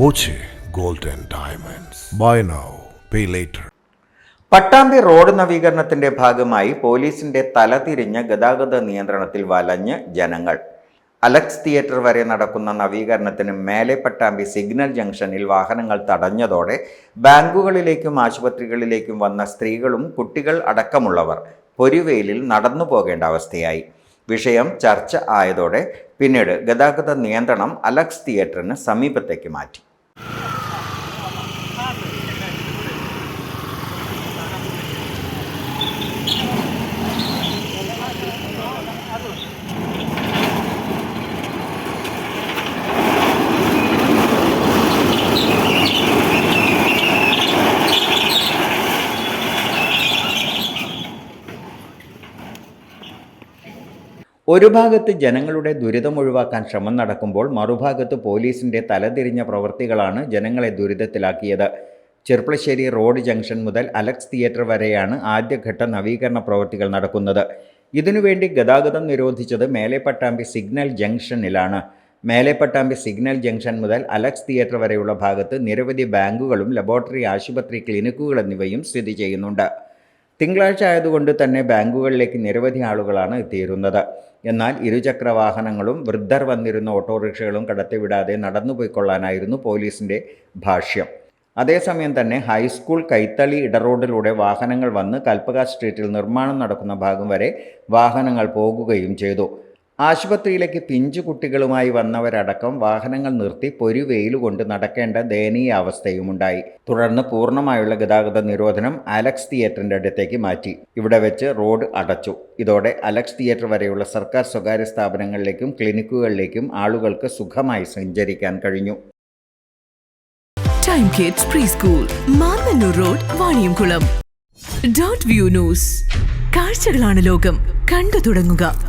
Boche gold and diamonds. Buy now pay later Pattambi road നവീകരണത്തിന്റെ ഭാഗമായി പോലീസിന്റെ തലതിരിഞ്ഞ ഗതാഗത നിയന്ത്രണത്തിൽ വലഞ്ഞ് ജനങ്ങൾ. അലക്സ് തിയേറ്റർ വരെ നടക്കുന്ന നവീകരണത്തിന് മേലെ പട്ടാമ്പി സിഗ്നൽ ജംഗ്ഷനിൽ വാഹനങ്ങൾ തടഞ്ഞതോടെ ബാങ്കുകളിലേക്കും ആശുപത്രികളിലേക്കും വന്ന സ്ത്രീകളും കുട്ടികൾ അടക്കമുള്ളവർ പൊരുവെയിലിൽ നടന്നു പോകേണ്ട അവസ്ഥയായി. വിഷയം ചർച്ച ആയതോടെ പിന്നീട് ഗതാഗത നിയന്ത്രണം അലക്സ് തിയേറ്ററിന് സമീപത്തേക്ക് മാറ്റി. ഒരു ഭാഗത്ത് ജനങ്ങളുടെ ദുരിതം ഒഴിവാക്കാൻ ശ്രമം നടക്കുമ്പോൾ മറുഭാഗത്ത് പോലീസിന്റെ തലതിരിഞ്ഞ പ്രവൃത്തികളാണ് ജനങ്ങളെ ദുരിതത്തിലാക്കിയത്. ചെർപ്പളശ്ശേരി റോഡ് ജംഗ്ഷൻ മുതൽ അലക്സ് തിയേറ്റർ വരെയാണ് ആദ്യഘട്ട നവീകരണ പ്രവൃത്തികൾ നടക്കുന്നത്. ഇതിനുവേണ്ടി ഗതാഗതം നിരോധിച്ചത് മേലെപ്പട്ടാമ്പി സിഗ്നൽ ജംഗ്ഷനിലാണ്. മേലെപ്പട്ടാമ്പി സിഗ്നൽ ജംഗ്ഷൻ മുതൽ അലക്സ് തിയേറ്റർ വരെയുള്ള ഭാഗത്ത് നിരവധി ബാങ്കുകളും ലബോറട്ടറി ആശുപത്രി ക്ലിനിക്കുകൾ എന്നിവയും സ്ഥിതി ചെയ്യുന്നുണ്ട്. തിങ്കളാഴ്ച ആയതുകൊണ്ട് തന്നെ ബാങ്കുകളിലേക്ക് നിരവധി ആളുകളാണ് എത്തിയിരുന്നത്. എന്നാൽ ഇരുചക്ര വാഹനങ്ങളും വൃദ്ധർ വന്നിരുന്ന ഓട്ടോറിക്ഷകളും കടത്തിവിടാതെ നടന്നുപോയിക്കൊള്ളാനായിരുന്നു പോലീസിന്റെ ഭാഷ്യം. അതേസമയം തന്നെ ഹൈസ്കൂൾ കൈത്തളി ഇടറോഡിലൂടെ വാഹനങ്ങൾ വന്ന് കൽപ്പക സ്ട്രീറ്റിൽ നിർമ്മാണം നടക്കുന്ന ഭാഗം വരെ വാഹനങ്ങൾ പോകുകയും ചെയ്തു. ആശുപത്രിയിലേക്ക് പിഞ്ചു കുട്ടികളുമായി വന്നവരടക്കം വാഹനങ്ങൾ നിർത്തി പൊരുവെയിൽ കൊണ്ട് നടക്കേണ്ട ദയനീയ അവസ്ഥയുമുണ്ടായി. തുടർന്ന് പൂർണമായുള്ള ഗതാഗത നിരോധനം അലക്സ് തിയേറ്ററിന്റെ അടുത്തേക്ക് മാറ്റി. ഇവിടെ വെച്ച് റോഡ് അടച്ചു. ഇതോടെ അലക്സ് തിയേറ്റർ വരെയുള്ള സർക്കാർ സ്വകാര്യ സ്ഥാപനങ്ങളിലേക്കും ക്ലിനിക്കുകളിലേക്കും ആളുകൾക്ക് സുഖമായി സഞ്ചരിക്കാൻ കഴിഞ്ഞു. Time Kids preschool road view news കാഴ്ചകളാണ് ലോകം. കണ്ടു തുടങ്ങുക.